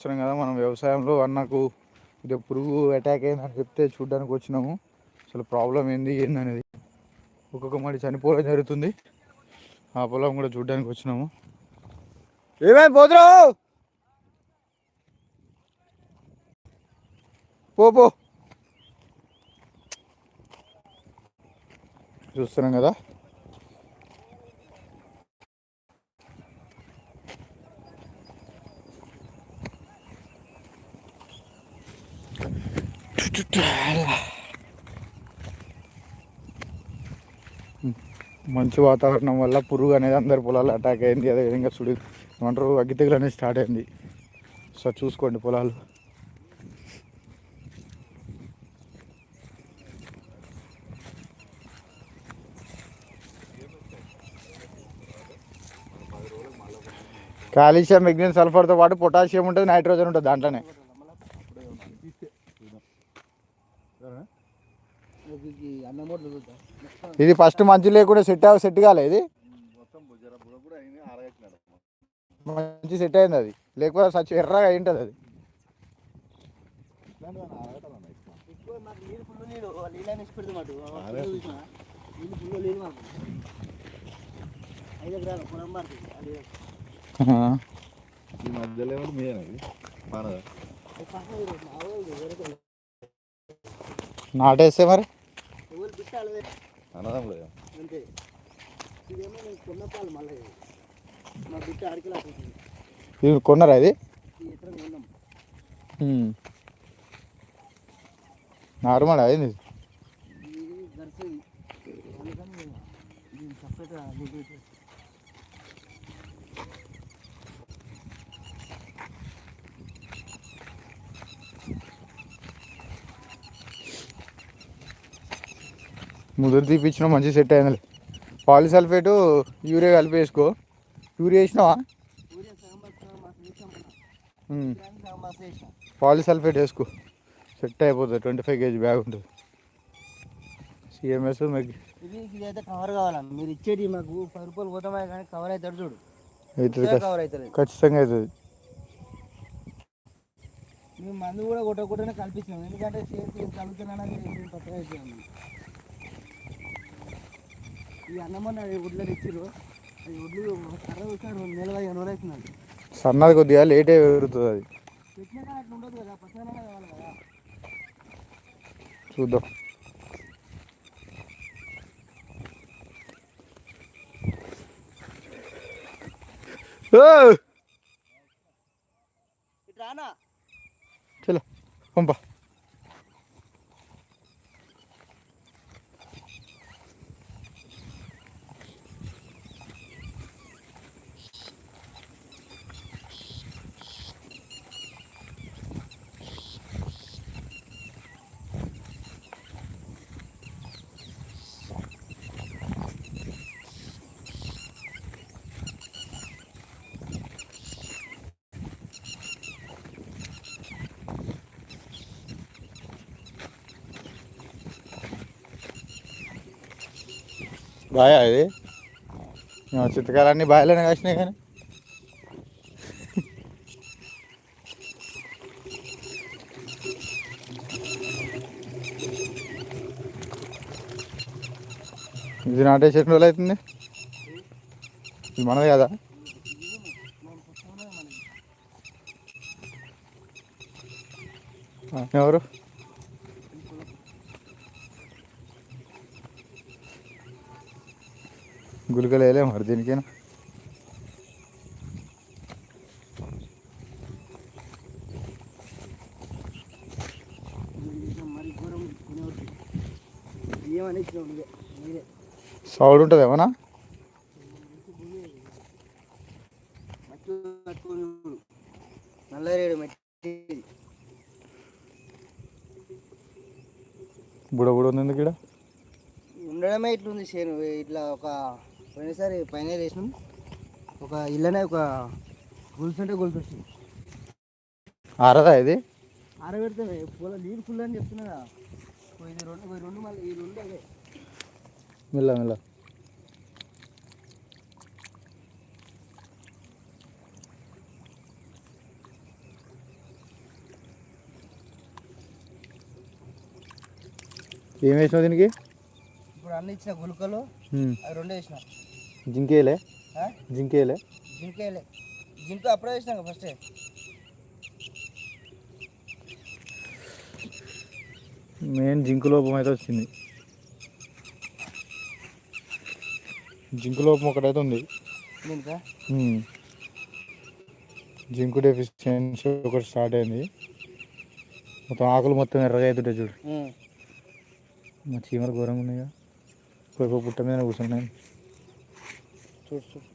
వచ్చినాం కదా మనం వ్యవసాయంలో అన్నకు ఇది పురుగు అటాక్ అయిందని చెప్తే చూడడానికి వచ్చినాము. అసలు ప్రాబ్లం ఏంది ఏందనేది. ఒక్కొక్క మడి చనిపోవడం జరుగుతుంది. ఆ పొలం కూడా చూడడానికి వచ్చినాము. ఏమేమి పోతురావు పో. చూస్తున్నాం కదా. మంచి వాతావరణం వల్ల పురుగు అనేది అందరి పొలాలు అటాక్ అయింది. అదేవిధంగా సుడి ఏమంటారు అగ్గి తెగులు అనేది స్టార్ట్ అయింది. సో చూసుకోండి పొలాలు. కాల్షియం మెగ్నీషియం సల్ఫర్తో పాటు పొటాషియం ఉంటుంది నైట్రోజన్ ఉంటుంది దాంట్లోనే. ఇది ఫస్ట్ మంచి లేకుండా సెట్ సెట్ కాలే ఇది. మంచి సెట్ అయింది అది. లేకపోతే సచ్చి ఎర్రగా అయి ఉంటుంది అది. ఈ మధ్యలో. నాటేస్తే మరి? అన్నదమ్ముడు అంతే. ఇదేమో నేను కొన్న పాలు మళ్ళీ. మా ఇది కొన్నారా ఇది? కొన్నాం. నార్మల్ అయింది ఇది అందుకని ముదురు తీపిచ్చిన మంచి సెట్ అయింది పాలిసల్ఫేటు యూరియా కలిపి వేసుకో యూరియా వేసినావా? పాలిసల్ఫేట్ వేసుకో. సెట్ అయిపోతుంది ట్వంటీ ఫైవ్ కేజీ బ్యాగ్ ఉంటుంది. సిఎంఎస్ మీకు ఇది ఇది అయితే కవర్ కావాలన్న మీరు ఇచ్చేది మాకు పది రూపాయలు పోతామే కానీ కవర్ అవుతాడు చూడు. అవుతుంది ఖచ్చితంగా అవుతుంది. మేము మందు కూడా కొట్టకుండానే కల్పించాము ఎందుకంటే చేసి కలుగుతున్నా మీరు కొత్తగా అయిపోయాము ఈ అన్నమన్న కర్ర రెండు నెలలు ఐదు రోజులు సన్నది కొద్దిగా లేటే పెరుగుతుంది అది. పెట్టినా కానీ అట్లా ఉండదు కదా పచ్చదనం కావాలి కదా. చూద్దాం. రానా? చలో పంప. బాయా ఇది? మేము చిత్తకాలన్నీ బాయలోనే కాసినాయి కానీ. ఇది నాటే ఎన్ని రోజులు అవుతుంది. ఇది మనది కదా? ఎవరు? గులికలు వేయలే మరి దీనికేనా. సౌండ్ సౌడ్ ఉంటుంది ఏమన్నా? మట్టి మట్టి బుడ బుడ ఉంది ఇక్కడ ఉండడమే ఇట్లుంది చేను ఇట్లా ఒక పోయినసారి పైన వేసినాం. ఒక ఇల్లనే ఒక గుల్చుంటే వస్తుంది. ఆరదా ఇది? ఆరబెడితే పూల నీరు ఫుల్ అని చెప్తున్నా పోయిన రెండు పోయి రెండు మళ్ళీ ఈ రెండు అదే. మెల్ల మెల్ల. ఏమేసినా వేసినావు దీనికి? ఇప్పుడు అన్ని ఇచ్చిన గులకలు. అవి రెండు వేసిన జింకేలే? జింకేలే? జింకేలే. జింక అప్పుడే వేసినాక ఫస్ట్ మెయిన్ జింకు లోపం అయితే వచ్చింది. జింకు లోపం ఒకటైతే ఉంది. జింకు డెఫిషియన్సీ ఒకటి స్టార్ట్ అయింది. మొత్తం ఆకులు మొత్తం ఎర్రగా అవుతుంటాయి చూడు. మా చీమలు ఘోరంగా ఉన్నాయిగా. పోయి పుట్ట మీద కూర్చున్నాయి చూడు చూడు.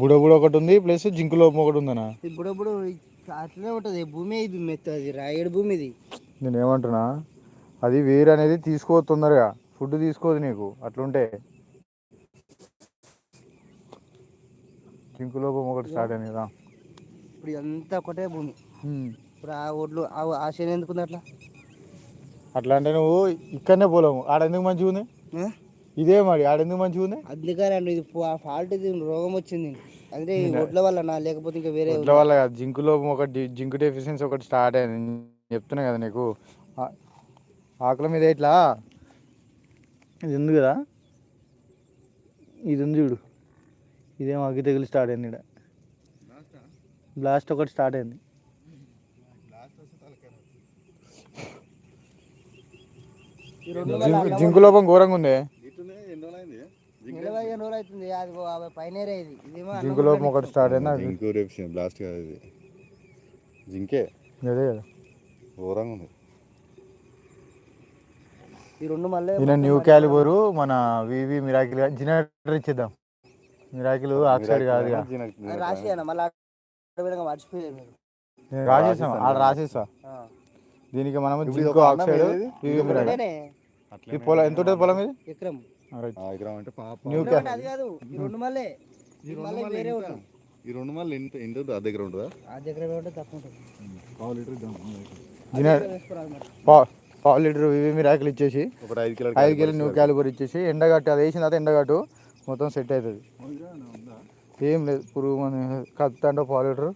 బుడ బుడ ఒకటి ఉంది ప్లస్ జింకు లోపం ఒకటి ఉందనా ఇప్పుడు అట్లనే ఉంటుంది భూమి ఇది మెత్తది రాయడు భూమి ఇది. నేను ఏమంటున్నా అది వేరు అనేది తీసుకోదు తొందరగా ఫుడ్ తీసుకోదు నీకు అట్లుంటే. జింకు లోపం ఒకటి స్టార్ట్ అయింది కదా ఇప్పుడు ఇదంతా ఒకటే భూమి. ఇప్పుడు ఆ ఒడ్లు ఆ- ఆ చేను ఎందుకుంది అట్లా? అట్లా అంటే నువ్వు ఇక్కడనే పోలేము. ఆడెందుకు మంచిగా ఉంది? ఆ? ఇదే మరి ఆడెందుకు మంచిగా ఉంది? అందుకని అండి ఇది ఫాల్ట్ ఇది రోగం వచ్చింది. అంటే ఈ ఒడ్ల వల్ల నా లేకపోతే ఇంకా వేరే ఇట్లా వల్ల కాదు జింకు లోపం ఒకటి జింకు డెఫిషియన్సీ ఒకటి స్టార్ట్ అయింది. నేను చెప్తున్నా కదా నీకు. ఆ- ఆకుల మీద ఇట్లా ఇది ఉంది కదా? ఇది ఉంది చూడు. ఇదేమో అగ్గి తెగులు స్టార్ట్ అయింది ఇక్కడ బ్లాస్ట్ ఒకటి స్టార్ట్ అయింది. జింకు లోపం ఘోరంగా ఉంది? జింకు లోపం ఒకటి స్టార్ట్ అయింది? జింకు రేపు బ్లాస్ట్ కాదు ఇది. జింకే? అదే కదా. ఘోరంగా ఉంది. ఈ రెండు మళ్ళీ న్యూ క్యాలిబరు మన వివి మిరాకిల్ జినరేటర్ ఇచ్చేద్దాం. మిరాకిల్ ఆక్సైడ్ కాదు మళ్ళీ మీరు. రాసేసాం ఆడ రాసేసా. దీనికి మనం జింకు ఆక్సైడ్ ఈ పొలం ఎంత ఉంటుంది పొలం ఇది? ఎకరం. రైట్. ఎకరం అంటే పాప. న్యూ ఉండమంటే అది కాదు. ఈ రెండు మళ్ళీ. ఈ రెండు మళ్ళీ మళ్ళీ వేరే ఎంత? ఉంటుంది ఈ రెండు మళ్ళీ ఎంత ఎంత ఉంటుంది? ఆ దగ్గర ఉంటుందా? ఆ దగ్గర ఉంటే తక్కువ ఉంటుంది. పావు లీటర్ మరి. ఇచ్చేసి ఒకటి ఐదు కిలో ఐదు కిలో న్యూ క్యాలిబర్ ఇచ్చేసి ఎండగట్టు అది వేసిన తర్వాత ఎండగట్టు మొత్తం సెట్ అవుతుంది. ఏం లేదు పురుగు మందు కత్తి అంటే పావు లీటర్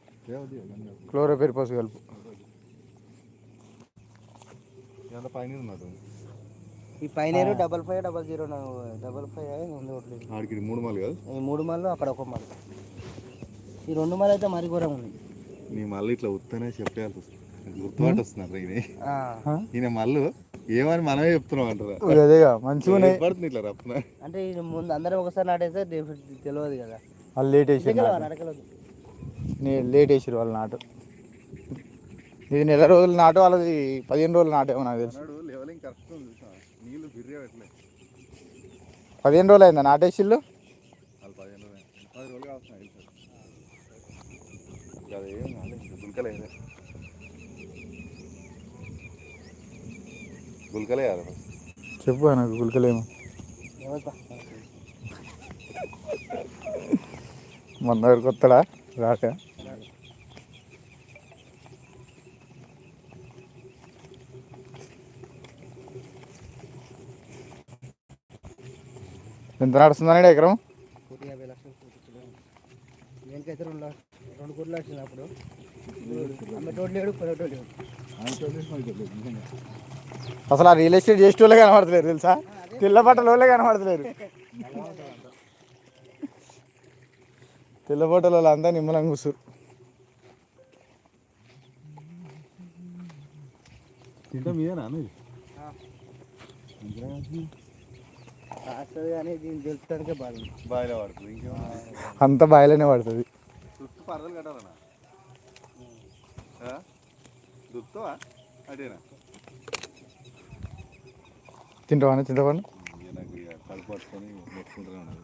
క్లోరోపెరిపస్ కలుపు. ఎంత పైన ఉన్నట్టు ఈ పైన double five double zero double five ఉంది మూడు మళ్ళీ కాదు? ఈ మూడు మళ్ళు అక్కడ ఒక మళ్ళీ ఈ రెండు మళ్ళీ అయితే మరి ఘోరం ఉంది. నీ మళ్ళీ ఇట్లా ఉత్తనే చెప్పేయాల్సి వస్తుంది. గుర్తుపాటు వస్తున్నారు ఈయన. మళ్ళీ ఏమని మనమే చెప్తున్నాం అంటారా? అదేగా మంచిగా పడుతుంది ఇట్లా అంటే ముందు అందరం ఒకసారి నాటేస్తే తెలియదు కదా. వాళ్ళు లేట్ వేసారు నడకలేదు నేను లేట్ వేసారు వాళ్ళ నాటు. ఇది నెల రోజుల నాటు వాళ్ళది పదిహేను రోజుల నాటేమో నాకు తెలుసు. పదిహేను రోజులు అయిందా పదిహేను రోజులు పది రోజులు కావచ్చు అది ఏం కాలేదు గుల్కలేదు గుల్కలే చెప్పు నాకు గుల్కలేమో. మన దగ్గరకు వస్తాడా? రాక? ఎంత నడుస్తుందని ఎకరం? కోటి యాభై లక్షలు. దేనికైతే రెండు రెండు కోట్లు వచ్చింది అసలు ఆ రియల్ ఎస్టేట్ చేసేటోళ్ళే కనబడతలేరు తెలుసా? తెల్ల బట్టల వాళ్ళే కనబడతలేరు. తెల్ల బట్టల వాళ్ళు అంతా నిమ్మలంగా కూర్చురు. తింటా మీదేనా అంత బాయిలోనే పడుతుంది. చుట్టూ పరదలు కట్టాలన్నా? అదేనా తింటావా చింతపండు ఇక నాకు ఇక కడుపు పట్టుకొని మొత్తుకుంటూనే ఉన్నది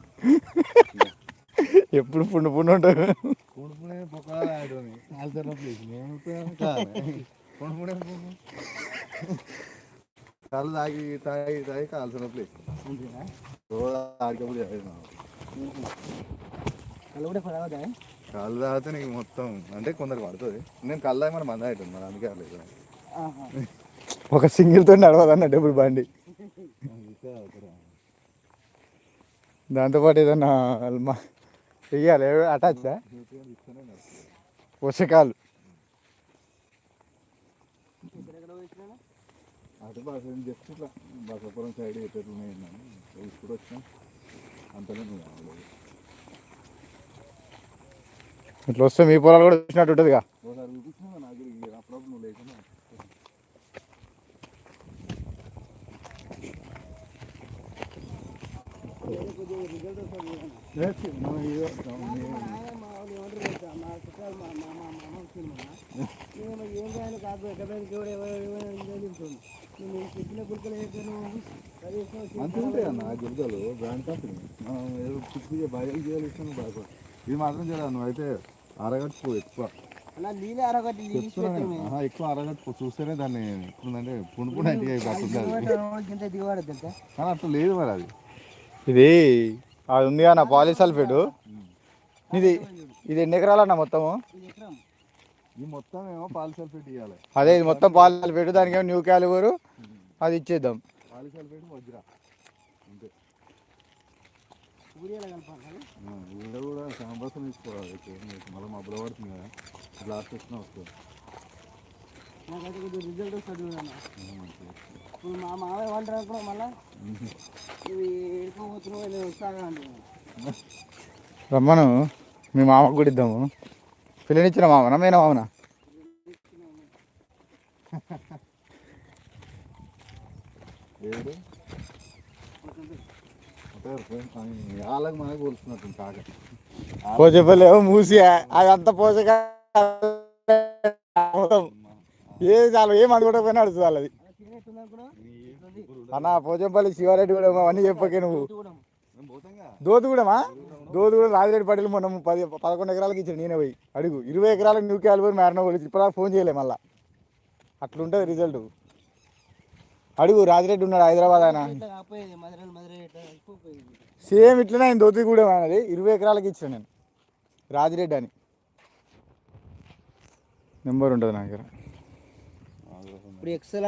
ఎప్పుడు పుండు పుండు ఆడుని ఆల్తర్న ప్లేస్ నేను కొనుక్కునే కళ్ళు తాగి తాగి తాగి కాల్సిన ప్లేస్? రోజు ఆడికప్పుడు కళ్ళు కూడా పడవదా కాళ్ళు తాగితే నీకు మొత్తం అంటే కొందరు పడుతుంది. నేను కళ్ళు తాగి మన మంద అవుతుంది మరి అందుకే అట్లేదు ఆహా. ఒక సింగిల్తో నడవదు అన్నట్టు ఇప్పుడు బండి దాంతోపాటు ఏదన్నా వెయ్యాలి అటాచ్ వర్షకాలు అటు బాగా జస్ట్ ఇట్లా బసపురం సైడ్ ఎట్లు ఉన్నాయని ఇప్పుడు వచ్చినా. అంతనే నువ్వు ఇట్లా వస్తే మీ పొలాలు కూడా చూసినట్టు ఉంటుందిగా. మా అంతే అన్న గిరిజలు బ్రాండ్ కంపెనీ మనం ఏదో బయలు చేయాలి ఇస్తాను బాగా ఇది మాత్రం చేయాలి నువ్వు అయితే అరగట్టు ఎక్కువ ఎక్కువ. అరగట్టు చూస్తేనే దాన్ని ఎట్లుందంటే పుండు పుండు అంటే కానీ అట్లా లేదు మరి అది. ఇది అది ఉంది నా పాలిసల్ఫేట్ ఇది ఇది ఎన్ని ఎకరాలన్న మొత్తము? ఈ మొత్తం ఏమో పాలిసల్ఫేట్ ఇవ్వాలి అదే ఇది మొత్తం పాలిసల్ఫేట్ దానికి ఏమో న్యూ క్యాలిబరు అది ఇచ్చేద్దాం. పాలిసల్ఫేట్ వజ్ర అంతే ఊరియాల కలపాలి ఆ, ఈడ కూడా తీసుకోవాలి. మళ్ళీ మబ్బులు పడుతుంది కదా. లాస్ట్ వచ్చినా వస్తుంది నాకైతే రిజల్ట్ వస్తుంది. ఇప్పుడు మా మామయ్య వంటరు మళ్ళా ఇవి నేను వస్తాగా రమ్మను. మీ మామకు కూడా ఇద్దాము. పిల్లనిచ్చిన మామనా మేన మామనా? ఏడు? వాళ్ళకి మనకి కాక పోసేపలేవు మూసి అదంతా అంత పోసక ఏ చాలు ఏం అనుకోకపోయినా అడుగుతుంది వాళ్ళది. అన్న పోచంపల్లి శివారెడ్డి కూడా అవన్నీ చెప్పకే నువ్వు. కూడా దోతు కూడామా దోతు కూడా రాజిరెడ్డి పటేల్ మనం పది పదకొండు ఎకరాలకి ఇచ్చాడు నేనే పోయి. అడుగు ఇరవై ఎకరాలకు న్యూ క్యాలిబర్ మ్యారణ పోయి ఇప్పుడు ఫోన్ చేయలే మళ్ళీ. అట్లుంటుంది రిజల్ట్. అడుగు రాజిరెడ్డి ఉన్నాడు హైదరాబాద్ ఆయన? సేమ్ ఇట్లనే ఆయన దోతి కూడా అనేది ఇరవై ఎకరాలకి ఇచ్చాను నేను. రాజిరెడ్డి అని. నెంబర్ ఉంటుంది నా దగ్గర. ఇప్పుడు ఎక్సెల్